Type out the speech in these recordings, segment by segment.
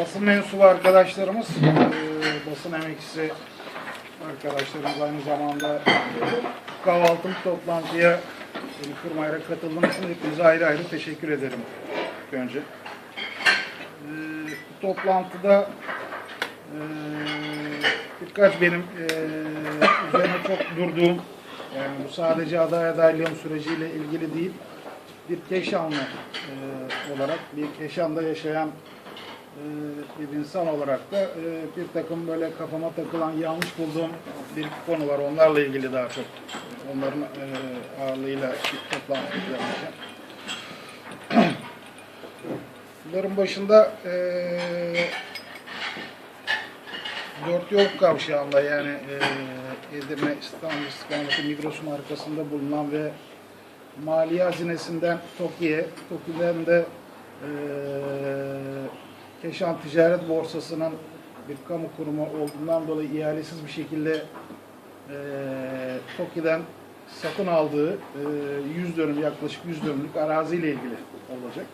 basın mensubu arkadaşlarımız, e, basın emekçisi arkadaşlarımız aynı zamanda kahvaltılık toplantıya beni kırmayla katıldığınız için hepinize ayrı ayrı teşekkür ederim önce. E, bu toplantıda e, birkaç benim e, üzerine çok durduğum, yani bu sadece aday adaylığım süreciyle ilgili değil, bir Keşanlı e, olarak, bir Keşan'da yaşayan e, bir insan olarak da e, bir takım böyle kafama takılan yanlış bulduğum bir iki konu var. Onlarla ilgili daha çok onların e, ağırlığıyla toplantı. Bunların başında e, Dört Yol Kavşağı'nda yani e, Edirne İstanbul istikameti Migros'un arkasında bulunan ve Maliye Hazinesi'nden TOKİ'ye, TOKİ'den de e, Keşan Ticaret Borsası'nın bir kamu kurumu olduğundan dolayı ihalesiz bir şekilde e, TOKİ'den satın aldığı e, 100 dönüm yaklaşık 100 dönümlük araziyle ilgili olacak.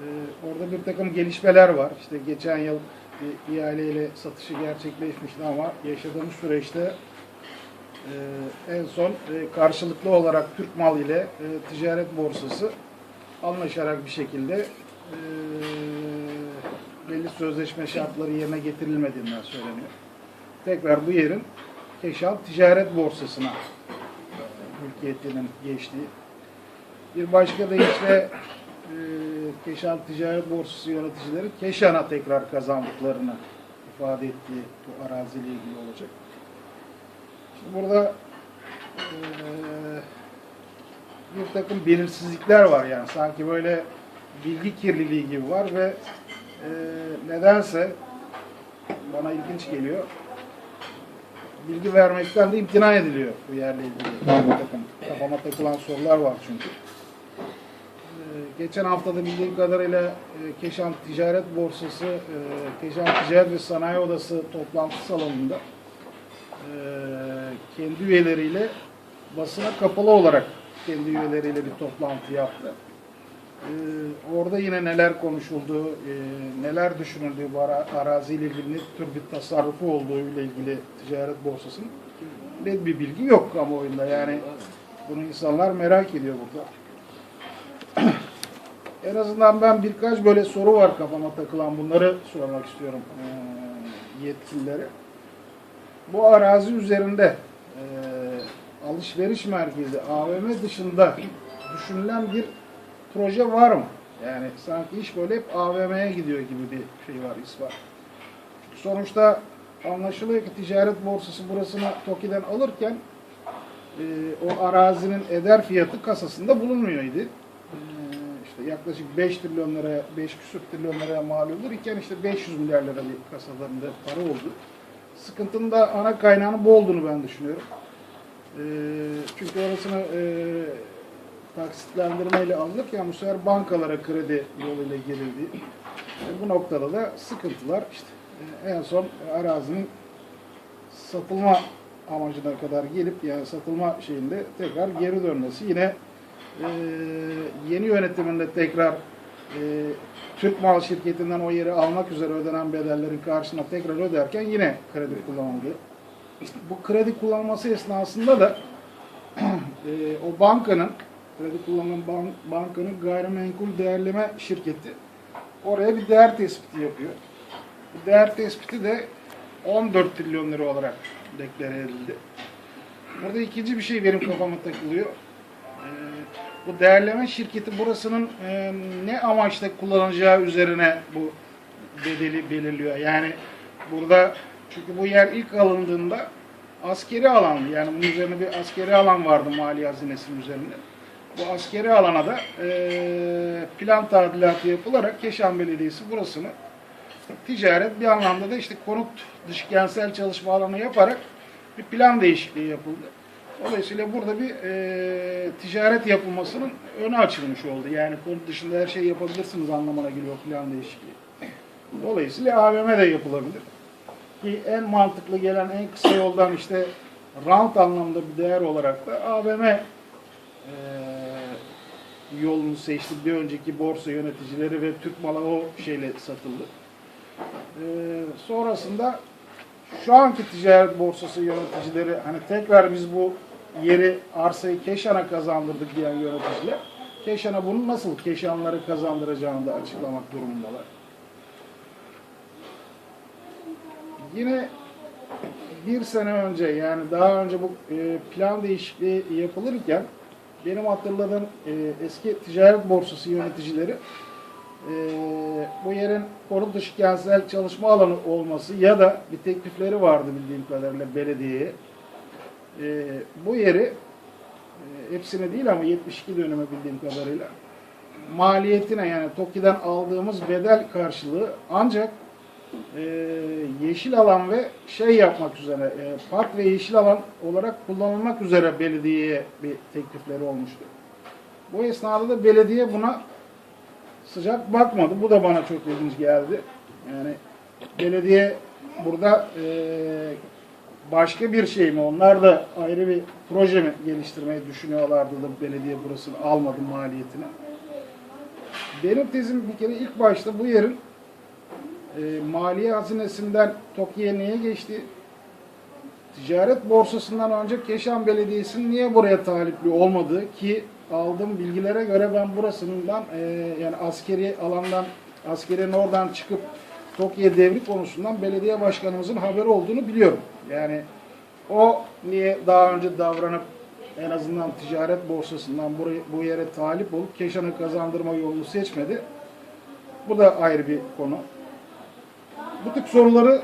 E, orada bir takım gelişmeler var. İşte geçen yıl bir ihaleyle satışı gerçekleşmişti ama yaşadığımız süreçte ee, en son e, karşılıklı olarak Türk Mal ile e, Ticaret Borsası anlaşarak bir şekilde e, belli sözleşme şartları yerine getirilmediğinden söyleniyor. Tekrar bu yerin Keşan Ticaret Borsası'na e, mülkiyetinin geçtiği. Bir başka deyişle e, Keşan Ticaret Borsası yöneticileri Keşan'a tekrar kazandıklarını ifade ettiği bu araziyle ilgili olacak. Şimdi burada eee, bir takım belirsizlikler var yani sanki böyle bilgi kirliliği gibi var ve eee, nedense bana ilginç geliyor. Bilgi vermekten de imtina ediliyor bu yerle ilgili. Bir takım kafama takılan sorular var çünkü. Eee, Geçen haftada bildiğim kadarıyla eee, Keşan Ticaret Borsası, eee, Keşan Ticaret ve Sanayi Odası toplantı salonunda eee, kendi üyeleriyle basına kapalı olarak kendi üyeleriyle bir toplantı yaptı. Eee, orada yine neler konuşulduğu, eee, neler düşünüldüğü bu ara, araziyle ilgili ne tür bir tasarrufu olduğu ile ilgili ticaret borsasının net bir bilgi yok kamuoyunda. Yani bunu insanlar merak ediyor burada. En azından ben birkaç böyle soru var kafama takılan bunları sormak istiyorum eee yetkililere. Bu arazi üzerinde eee, alışveriş merkezi AVM dışında düşünülen bir proje var mı? Yani sanki iş böyle hep AVM'ye gidiyor gibi bir şey var, is var. Sonuçta anlaşılıyor ki ticaret borsası burasını TOKİ'den alırken eee, o arazinin eder fiyatı kasasında bulunmuyor idi. Eee, işte yaklaşık 5 trilyon liraya, 5 küsur trilyon liraya mal olur iken işte 500 milyar lira bir kasalarında para oldu. Sıkıntının da ana kaynağının bu olduğunu ben düşünüyorum. Eee, çünkü orasını eee taksitlendirmeyle alınırken bu sefer bankalara kredi yoluyla girildi. E, bu noktada da sıkıntılar işte e, en son arazinin satılma amacına kadar gelip yani satılma şeyinde tekrar geri dönmesi yine e, yeni yönetiminde tekrar e, Türk Mal şirketinden o yeri almak üzere ödenen bedellerin karşına tekrar öderken yine kredi kullanıldı. Bu kredi kullanması esnasında da e, o bankanın kredi kullanan ban- bankanın gayrimenkul değerleme şirketi oraya bir değer tespiti yapıyor. Bu değer tespiti de 14 trilyon lira olarak deklare edildi. Burada ikinci bir şey benim kafama takılıyor. Ee, bu değerleme şirketi burasının e, ne amaçla kullanacağı üzerine bu bedeli belirliyor. Yani burada çünkü bu yer ilk alındığında askeri alandı. Yani bunun üzerine bir askeri alan vardı mali hazinesinin üzerinde. Bu askeri alana da e, plan tadilatı yapılarak Keşan Belediyesi burasını ticaret bir anlamda da işte konut dışı kentsel çalışma alanı yaparak bir plan değişikliği yapıldı. Dolayısıyla burada bir e, ticaret yapılmasının önü açılmış oldu. Yani konut dışında her şeyi yapabilirsiniz anlamına geliyor plan değişikliği. Dolayısıyla AVM de yapılabilir. Ki en mantıklı gelen en kısa yoldan işte rant anlamda bir değer olarak da AVM e, yolunu seçti. Bir önceki borsa yöneticileri ve Türk malı o şeyle satıldı. Ee, sonrasında şu anki ticaret borsası yöneticileri hani tekrar biz bu yeri arsayı Keşan'a kazandırdık diyen yöneticiler Keşan'a bunu nasıl Keşanları kazandıracağını da açıklamak durumundalar. Yine bir sene önce yani daha önce bu e, plan değişikliği yapılırken benim hatırladığım e, eski ticaret borsası yöneticileri e, bu yerin konut dışı kentsel çalışma alanı olması ya da bir teklifleri vardı bildiğim kadarıyla belediyeye. E, bu yeri e, hepsine değil ama 72 dönüme bildiğim kadarıyla maliyetine yani TOKİ'den aldığımız bedel karşılığı ancak e, yeşil alan ve şey yapmak üzere e, park ve yeşil alan olarak kullanılmak üzere belediyeye bir teklifleri olmuştu. Bu esnada da belediye buna sıcak bakmadı. Bu da bana çok ilginç geldi. Yani belediye burada e, başka bir şey mi? Onlar da ayrı bir proje mi geliştirmeyi düşünüyorlardı da belediye burasını almadı maliyetine. Benim tezim bir kere ilk başta bu yerin e, maliye hazinesinden TOKİ'ye niye geçti? Ticaret borsasından önce Keşan Belediyesi'nin niye buraya talipli olmadığı ki aldığım bilgilere göre ben burasından e, yani askeri alandan askerin oradan çıkıp TOKİ'ye devri konusundan belediye başkanımızın haberi olduğunu biliyorum. Yani o niye daha önce davranıp en azından ticaret borsasından buraya, bu yere talip olup Keşan'ı kazandırma yolunu seçmedi. Bu da ayrı bir konu. Bu tip soruları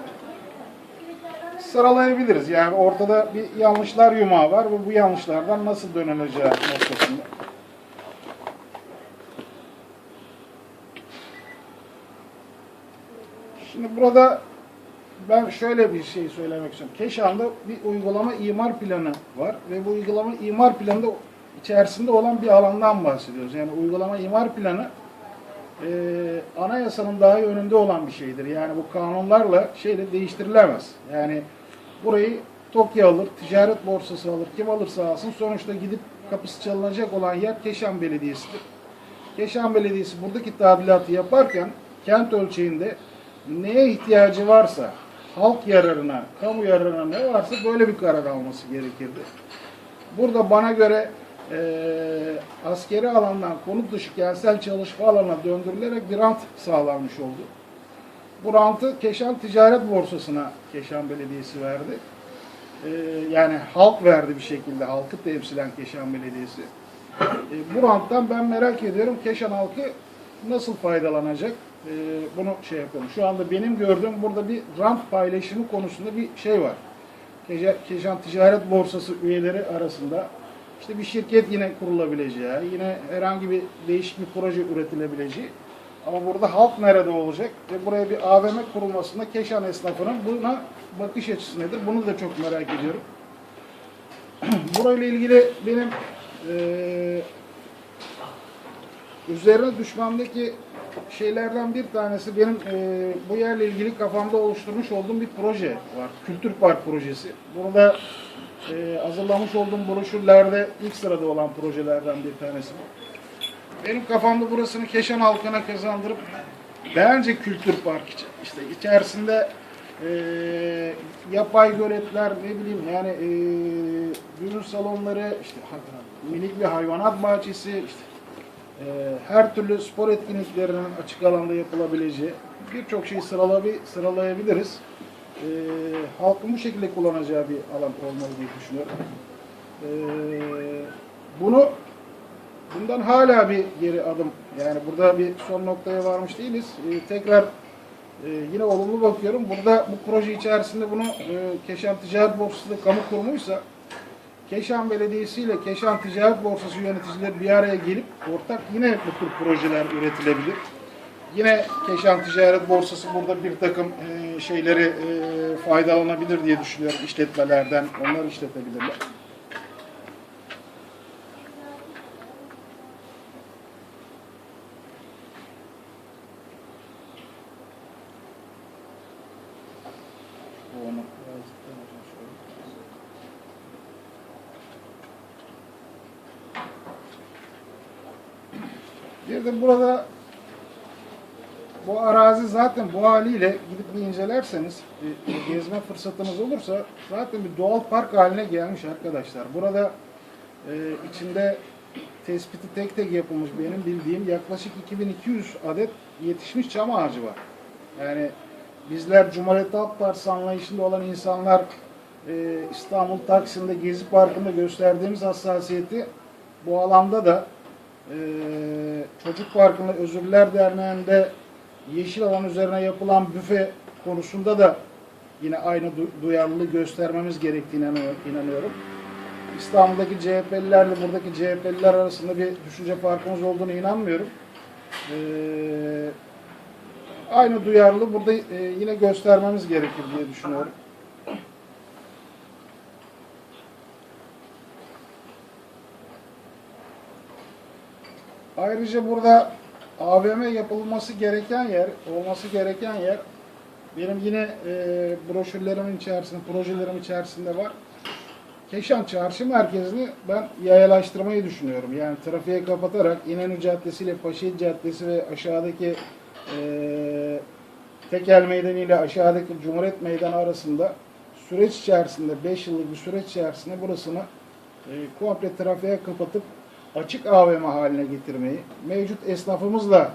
sıralayabiliriz. Yani ortada bir yanlışlar yumağı var ve bu yanlışlardan nasıl dönüleceği noktasında. Şimdi burada ben şöyle bir şey söylemek istiyorum. Keşan'da bir uygulama imar planı var ve bu uygulama imar planında içerisinde olan bir alandan bahsediyoruz. Yani uygulama imar planı e, anayasanın daha önünde olan bir şeydir. Yani bu kanunlarla şeyle değiştirilemez. Yani burayı TOKİ alır, ticaret borsası alır, kim alırsa alsın sonuçta gidip kapısı çalınacak olan yer Keşan Belediyesi'dir. Keşan Belediyesi buradaki tadilatı yaparken kent ölçeğinde neye ihtiyacı varsa halk yararına, kamu yararına ne varsa böyle bir karar alması gerekirdi. Burada bana göre e, askeri alandan konut dışı kentsel çalışma alanına döndürülerek bir rant sağlanmış oldu. Bu rantı Keşan Ticaret Borsası'na Keşan Belediyesi verdi. E, yani halk verdi bir şekilde, halkı temsilen Keşan Belediyesi. E, bu ranttan ben merak ediyorum Keşan halkı nasıl faydalanacak? Bunu şey yapalım. Şu anda benim gördüğüm burada bir rant paylaşımı konusunda bir şey var. Keşan Ticaret Borsası üyeleri arasında işte bir şirket yine kurulabileceği, yine herhangi bir değişik bir proje üretilebileceği. Ama burada halk nerede olacak ve buraya bir AVM kurulmasında Keşan esnafının buna bakış açısı nedir? Bunu da çok merak ediyorum. Burayla ilgili benim eee üzerine düşmemdeki şeylerden bir tanesi benim eee, bu yerle ilgili kafamda oluşturmuş olduğum bir proje var. Kültür Park projesi. Bunu eee, hazırlamış olduğum broşürlerde ilk sırada olan projelerden bir tanesi. Benim kafamda burasını Keşan halkına kazandırıp bence Kültür Park için işte içerisinde eee, yapay göletler ne bileyim yani eee düğün salonları işte minik bir hayvanat bahçesi işte eee, her türlü spor etkinliklerinin açık alanda yapılabileceği birçok şeyi sıralabi, sıralayabiliriz. Eee halkın bu şekilde kullanacağı bir alan olmalı diye düşünüyorum. Eee bunu Bundan hala bir geri adım. Yani burada bir son noktaya varmış değiliz. Ee, tekrar e, yine olumlu bakıyorum. Burada bu proje içerisinde bunu e, Keşan Ticaret Borsası kamu kurumuysa Keşan Belediyesi ile Keşan Ticaret Borsası yöneticileri bir araya gelip ortak yine bu tür projeler üretilebilir. Yine Keşan Ticaret Borsası burada bir takım e, şeyleri e, faydalanabilir diye düşünüyorum işletmelerden. Onlar işletebilirler. Bir de burada bu arazi zaten bu haliyle gidip bir incelerseniz, bir- gezme fırsatınız olursa zaten bir doğal park haline gelmiş arkadaşlar. Burada e, içinde tespiti tek tek yapılmış benim bildiğim yaklaşık 2200 adet yetişmiş çam ağacı var. Yani bizler Cumhuriyet Halk Partisi anlayışında olan insanlar e, İstanbul Taksim'de Gezi Parkı'nda gösterdiğimiz hassasiyeti bu alanda da e, Çocuk Parkı'nda Özürler Derneği'nde yeşil alan üzerine yapılan büfe konusunda da yine aynı du- duyarlılığı göstermemiz gerektiğine inanıyor- inanıyorum. İstanbul'daki CHP'lilerle buradaki CHP'liler arasında bir düşünce farkımız olduğunu inanmıyorum. Ee, aynı duyarlılığı burada e, yine göstermemiz gerekir diye düşünüyorum. Ayrıca burada AVM yapılması gereken yer, olması gereken yer benim yine e, broşürlerimin içerisinde, projelerim içerisinde var. Keşan Çarşı Merkezi'ni ben yayalaştırmayı düşünüyorum. Yani trafiğe kapatarak İnönü Caddesi ile Paşahit Caddesi ve aşağıdaki e, Tekel Meydanı ile aşağıdaki Cumhuriyet Meydanı arasında süreç içerisinde, 5 yıllık bir süreç içerisinde burasını e, komple trafiğe kapatıp açık AVM haline getirmeyi, mevcut esnafımızla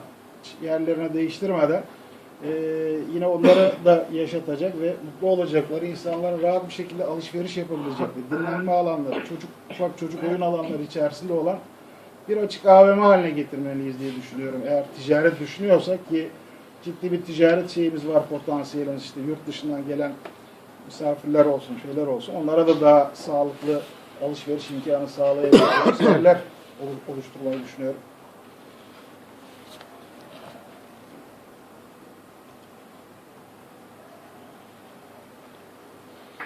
yerlerini değiştirmeden e, yine onları da yaşatacak ve mutlu olacakları, insanların rahat bir şekilde alışveriş yapabilecekleri, dinlenme alanları, çocuk ufak çocuk oyun alanları içerisinde olan bir açık AVM haline getirmeliyiz diye düşünüyorum. Eğer ticaret düşünüyorsak ki ciddi bir ticaret şeyimiz var, potansiyelimiz işte yurt dışından gelen misafirler olsun, şeyler olsun. Onlara da daha sağlıklı alışveriş imkanı sağlayabilecek yerler oluşturmayı düşünüyorum.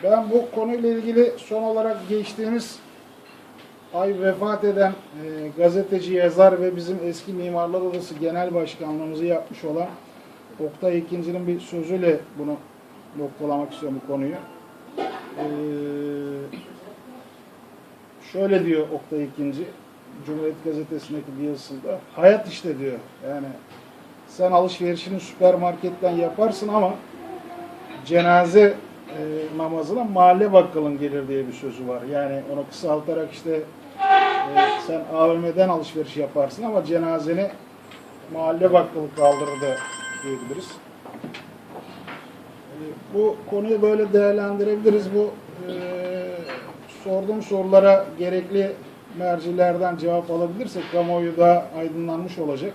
Ben bu konuyla ilgili son olarak geçtiğimiz ay vefat eden e, gazeteci, yazar ve bizim eski Mimarlar Odası Genel Başkanlığımızı yapmış olan Oktay İkinci'nin bir sözüyle bunu noktalamak istiyorum bu konuyu. Ee, şöyle diyor Oktay İkinci, Cumhuriyet Gazetesi'ndeki bir yazısında. Hayat işte diyor. Yani sen alışverişini süpermarketten yaparsın ama cenaze e, namazına mahalle bakkalın gelir diye bir sözü var. Yani onu kısaltarak işte e, sen AVM'den alışveriş yaparsın ama cenazeni mahalle bakkalı kaldırır da diyebiliriz. E, Bu konuyu böyle değerlendirebiliriz. Bu e, sorduğum sorulara gerekli mercilerden cevap alabilirsek kamuoyu da aydınlanmış olacak.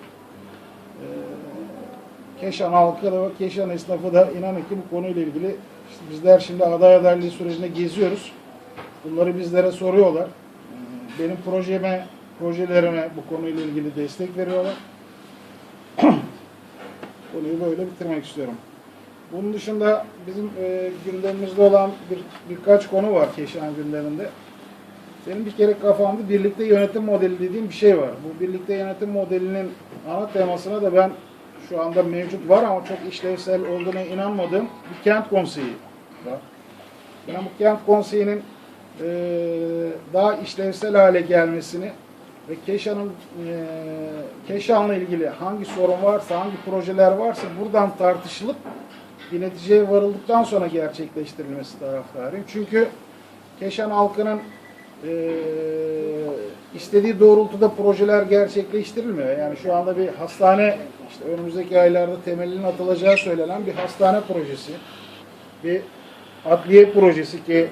E, Keşan halkı da Keşan esnafı da inanın ki bu konuyla ilgili işte bizler şimdi aday adaylığı sürecinde geziyoruz. Bunları bizlere soruyorlar. E, Benim projeme, projelerime bu konuyla ilgili destek veriyorlar. Konuyu böyle bitirmek istiyorum. Bunun dışında bizim e, gündemimizde olan bir birkaç konu var Keşan gündeminde. Benim bir kere kafamda birlikte yönetim modeli dediğim bir şey var. Bu birlikte yönetim modelinin ana temasına da ben şu anda mevcut var ama çok işlevsel olduğuna inanmadığım bir kent konseyi var. Ben bu kent konseyinin e, daha işlevsel hale gelmesini ve Keşan'ın e, Keşan'la ilgili hangi sorun varsa, hangi projeler varsa buradan tartışılıp bir neticeye varıldıktan sonra gerçekleştirilmesi taraftarıyım. Çünkü Keşan halkının e, istediği doğrultuda projeler gerçekleştirilmiyor. Yani şu anda bir hastane, işte önümüzdeki aylarda temelinin atılacağı söylenen bir hastane projesi, bir adliye projesi ki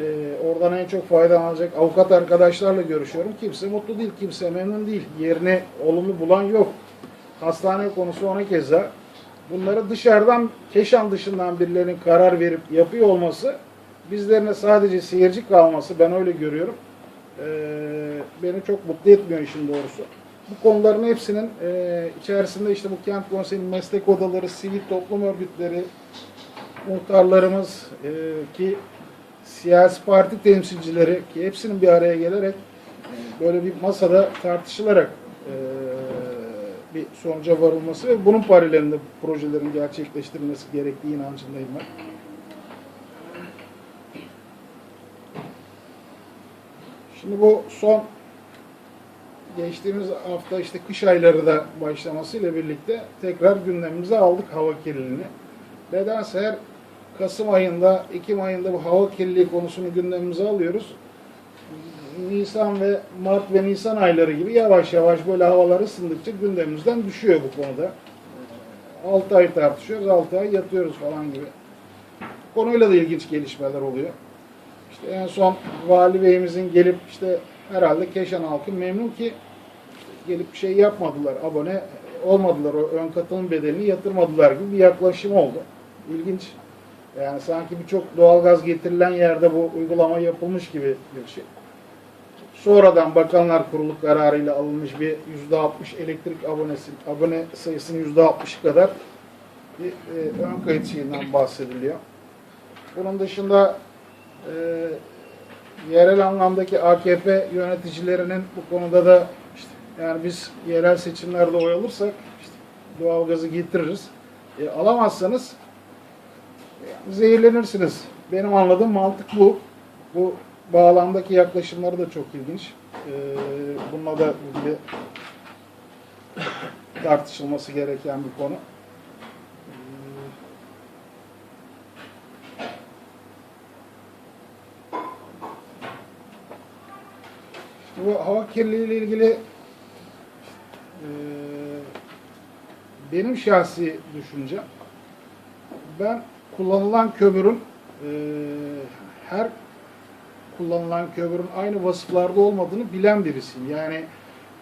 e, oradan en çok faydalanacak avukat arkadaşlarla görüşüyorum. Kimse mutlu değil, kimse memnun değil. Yerini olumlu bulan yok. Hastane konusu ona keza. Bunları dışarıdan, Keşan dışından birilerinin karar verip yapıyor olması, bizlerine sadece seyirci kalması, ben öyle görüyorum. E, beni çok mutlu etmiyor işin doğrusu. Bu konuların hepsinin e, içerisinde işte bu kent konseyinin meslek odaları, sivil toplum örgütleri, muhtarlarımız e, ki siyasi parti temsilcileri ki hepsinin bir araya gelerek e, böyle bir masada tartışılarak e, bir sonuca varılması ve bunun paralelinde projelerin gerçekleştirilmesi gerektiği inancındayım ben. Şimdi bu son geçtiğimiz hafta işte kış ayları da başlamasıyla birlikte tekrar gündemimize aldık hava kirliliğini. Nedense her Kasım ayında, Ekim ayında bu hava kirliliği konusunu gündemimize alıyoruz. Nisan ve Mart ve Nisan ayları gibi yavaş yavaş böyle havalar ısındıkça gündemimizden düşüyor bu konuda. 6 ay tartışıyoruz, 6 ay yatıyoruz falan gibi. Konuyla da ilginç gelişmeler oluyor. İşte en son Vali Bey'imizin gelip işte herhalde Keşan halkı memnun ki gelip bir şey yapmadılar, abone olmadılar, o ön katılım bedelini yatırmadılar gibi bir yaklaşım oldu. İlginç. Yani sanki birçok doğalgaz getirilen yerde bu uygulama yapılmış gibi bir şey. Sonradan Bakanlar Kurulu kararıyla alınmış bir %60 elektrik abonesi, abone sayısının %60'ı kadar bir e, ön kayıt şeyinden bahsediliyor. Bunun dışında e, yerel anlamdaki AKP yöneticilerinin bu konuda da işte yani biz yerel seçimlerde oy alırsak işte doğalgazı getiririz. E, alamazsanız e, zehirlenirsiniz. Benim anladığım mantık bu. Bu bağlamdaki yaklaşımları da çok ilginç. E, bununla da ilgili tartışılması gereken bir konu. Bu hava kirliliği ile ilgili e, benim şahsi düşüncem ben kullanılan kömürün e, her kullanılan kömürün aynı vasıflarda olmadığını bilen birisiyim. Yani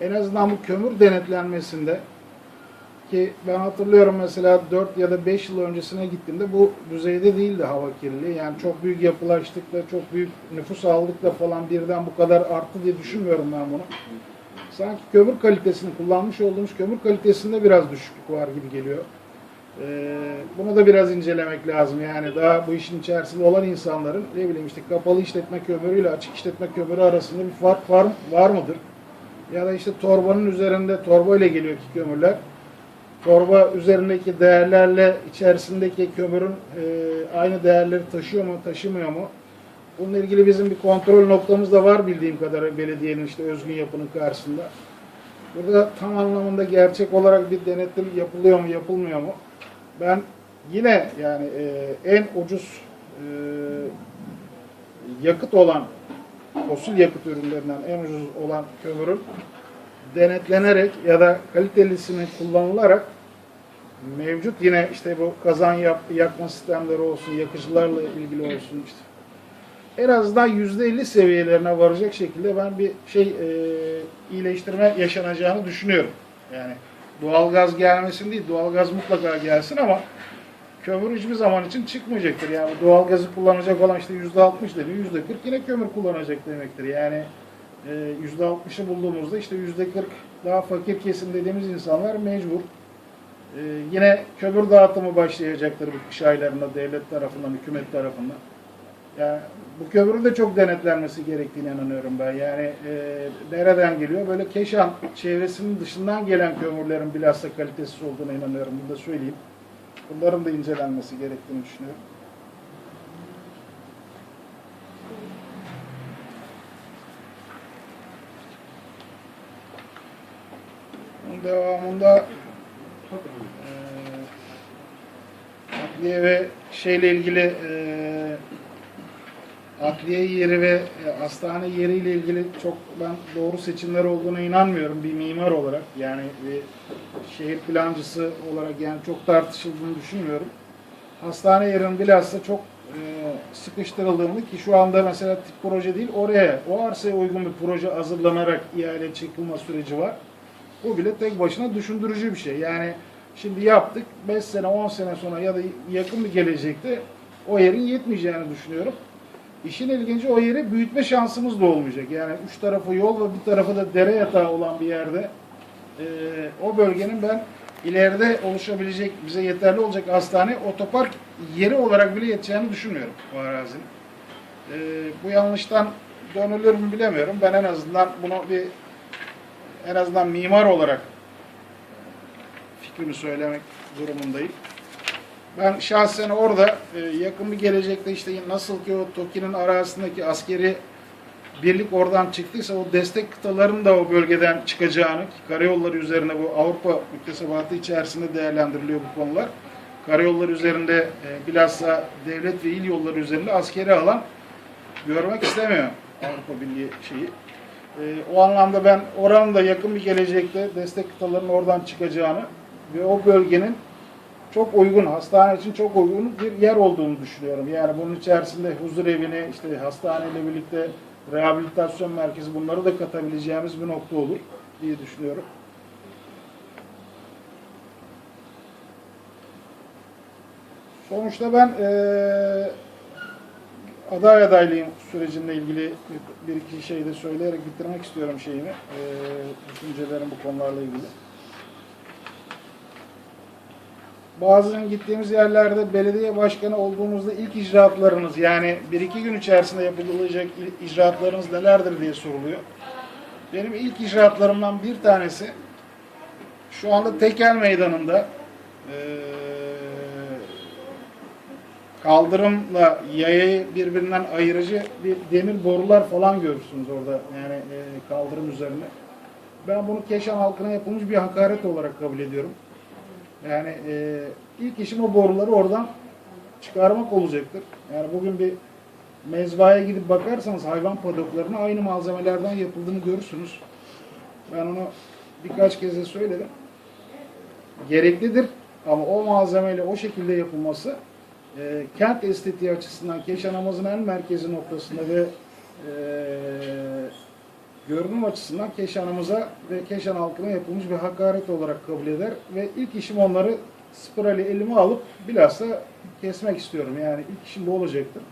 en azından bu kömür denetlenmesinde ki ben hatırlıyorum mesela 4 ya da 5 yıl öncesine gittiğimde bu düzeyde değildi hava kirliliği. Yani çok büyük yapılaştıkla, çok büyük nüfus aldıkla falan birden bu kadar arttı diye düşünmüyorum ben bunu. Sanki kömür kalitesini, kullanmış olduğumuz kömür kalitesinde biraz düşüklük var gibi geliyor. Ee, bunu da biraz incelemek lazım. Yani daha bu işin içerisinde olan insanların ne bileyim işte kapalı işletme kömürüyle açık işletme kömürü arasında bir fark var, var mıdır? Ya da işte torbanın üzerinde torba ile geliyor ki kömürler. Torba üzerindeki değerlerle içerisindeki kömürün e, aynı değerleri taşıyor mu, taşımıyor mu? Bununla ilgili bizim bir kontrol noktamız da var bildiğim kadarıyla belediyenin işte özgün yapının karşısında. Burada tam anlamında gerçek olarak bir denetim yapılıyor mu, yapılmıyor mu? Ben yine yani e, en ucuz e, yakıt olan fosil yakıt ürünlerinden en ucuz olan kömürün denetlenerek ya da kalitelisinin kullanılarak mevcut yine işte bu kazan yap, yakma sistemleri olsun, yakıcılarla ilgili olsun işte en azından yüzde elli seviyelerine varacak şekilde ben bir şey e, iyileştirme yaşanacağını düşünüyorum. Yani doğalgaz gelmesin değil, doğalgaz mutlaka gelsin ama kömür hiçbir zaman için çıkmayacaktır. Yani doğalgazı kullanacak olan işte yüzde altmış dedi, yüzde kırk yine kömür kullanacak demektir. Yani e, yüzde altmışı bulduğumuzda işte yüzde kırk daha fakir kesim dediğimiz insanlar mecbur. E, yine kömür dağıtımı başlayacaktır bu kış aylarında devlet tarafından, hükümet tarafından. Yani bu kömürün de çok denetlenmesi gerektiğine inanıyorum ben. Yani e, nereden geliyor? Böyle Keşan çevresinin dışından gelen kömürlerin bilhassa kalitesiz olduğuna inanıyorum. Bunu da söyleyeyim. Bunların da incelenmesi gerektiğini düşünüyorum. Bunun devamında adliye ve şeyle ilgili e, adliye yeri ve e, hastane yeriyle ilgili çok ben doğru seçimler olduğuna inanmıyorum bir mimar olarak. Yani bir şehir plancısı olarak yani çok tartışıldığını düşünmüyorum. Hastane yerinin bilhassa çok e, sıkıştırıldığını ki şu anda mesela tip proje değil oraya o arsaya uygun bir proje hazırlanarak ihale çekilme süreci var. Bu bile tek başına düşündürücü bir şey. Yani şimdi yaptık 5 sene 10 sene sonra ya da yakın bir gelecekte o yerin yetmeyeceğini düşünüyorum. İşin ilginci o yeri büyütme şansımız da olmayacak. Yani üç tarafı yol ve bir tarafı da dere yatağı olan bir yerde e, o bölgenin ben ileride oluşabilecek, bize yeterli olacak hastane otopark yeri olarak bile yeteceğini düşünmüyorum bu arazinin. E, bu yanlıştan dönülür mü bilemiyorum. Ben en azından bunu bir en azından mimar olarak fikrimi söylemek durumundayım. Ben şahsen orada e, yakın bir gelecekte işte nasıl ki o TOKİ'nin arazisindeki askeri birlik oradan çıktıysa o destek kıtaların da o bölgeden çıkacağını ki karayolları üzerine bu Avrupa müktesebatı içerisinde değerlendiriliyor bu konular. Karayolları üzerinde e, bilhassa devlet ve il yolları üzerinde askeri alan görmek istemiyor Avrupa Birliği şeyi. E, o anlamda ben oranın da yakın bir gelecekte destek kıtalarının oradan çıkacağını ve o bölgenin çok uygun, hastane için çok uygun bir yer olduğunu düşünüyorum. Yani bunun içerisinde huzur evini, işte hastaneyle birlikte rehabilitasyon merkezi bunları da katabileceğimiz bir nokta olur diye düşünüyorum. Sonuçta ben eee aday adaylığım sürecimle ilgili bir iki şey de söyleyerek bitirmek istiyorum şeyimi, eee düşüncelerim bu konularla ilgili. Bazen gittiğimiz yerlerde belediye başkanı olduğumuzda ilk icraatlarınız yani bir iki gün içerisinde yapılacak icraatlarınız nelerdir diye soruluyor. Benim ilk icraatlarımdan bir tanesi şu anda Tekel Meydanı'nda eee, kaldırımla yayayı birbirinden ayırıcı bir demir borular falan görürsünüz orada yani eee, kaldırım üzerine. Ben bunu Keşan halkına yapılmış bir hakaret olarak kabul ediyorum. Yani e, ilk işim o boruları oradan çıkarmak olacaktır. Yani bugün bir mezbahaya gidip bakarsanız hayvan padoklarına aynı malzemelerden yapıldığını görürsünüz. Ben onu birkaç kez de söyledim. Gereklidir ama o malzemeyle o şekilde yapılması e, kent estetiği açısından Keşanamızın en merkezi noktasında ve e, görünüm açısından Keşan'ımıza ve Keşan halkına yapılmış bir hakaret olarak kabul eder ve ilk işim onları spirali elime alıp bilhassa kesmek istiyorum. Yani ilk işim bu olacaktır.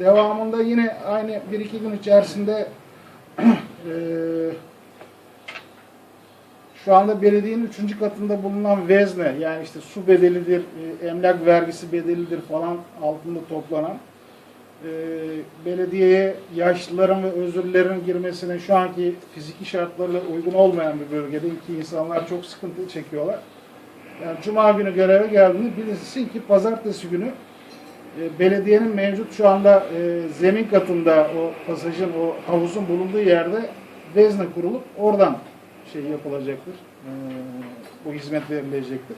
Devamında yine aynı bir iki gün içerisinde eee, şu anda belediyenin üçüncü katında bulunan vezne yani işte su bedelidir, e, emlak vergisi bedelidir falan altında toplanan e, belediyeye yaşlıların ve özürlerin girmesine şu anki fiziki şartlarla uygun olmayan bir bölgede ki insanlar çok sıkıntı çekiyorlar. Yani cuma günü göreve geldiğinde bilinsin ki pazartesi günü e, belediyenin mevcut şu anda zemin katında o pasajın, o havuzun bulunduğu yerde vezne kurulup oradan şey yapılacaktır. E, bu hizmet verilecektir.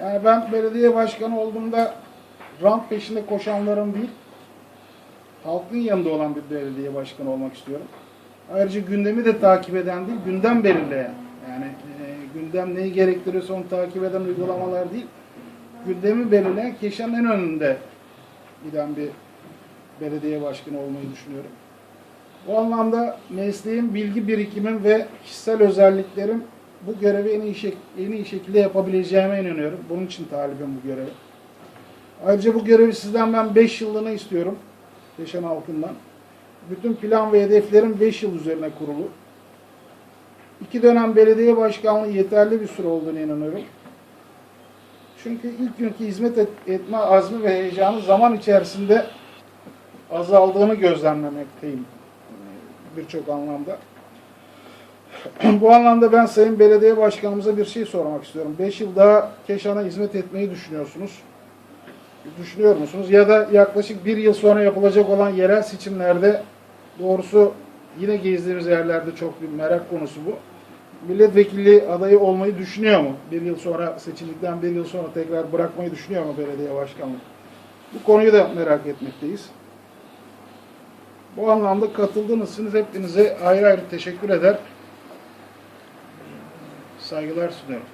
Yani ben belediye başkanı olduğumda rant peşinde koşanların değil, halkın yanında olan bir belediye başkanı olmak istiyorum. Ayrıca gündemi de takip eden değil, gündem belirleyen. Yani e, gündem neyi gerektiriyorsa onu takip eden uygulamalar değil, gündemi belirleyen Keşan'ın en önünde giden bir belediye başkanı olmayı düşünüyorum. Bu anlamda mesleğim, bilgi birikimim ve kişisel özelliklerim bu görevi en iyi, şek- en iyi şekilde yapabileceğime inanıyorum. Bunun için talibim bu görevi. Ayrıca bu görevi sizden ben 5 yıllığına istiyorum. Yaşan halkından. Bütün plan ve hedeflerim 5 yıl üzerine kurulu. İki dönem belediye başkanlığı yeterli bir süre olduğunu inanıyorum. Çünkü ilk günkü hizmet et- etme azmi ve heyecanı zaman içerisinde azaldığını gözlemlemekteyim birçok anlamda. Bu anlamda ben Sayın Belediye Başkanımıza bir şey sormak istiyorum. 5 yıl daha Keşan'a hizmet etmeyi düşünüyorsunuz. Düşünüyor musunuz? Ya da yaklaşık bir yıl sonra yapılacak olan yerel seçimlerde doğrusu yine gezdiğimiz yerlerde çok bir merak konusu bu. Milletvekili adayı olmayı düşünüyor mu? Bir yıl sonra seçildikten bir yıl sonra tekrar bırakmayı düşünüyor mu belediye başkanlığı? Bu konuyu da merak etmekteyiz. Bu anlamda katıldığınız için hepinize ayrı ayrı teşekkür eder. Saygılar sunuyorum.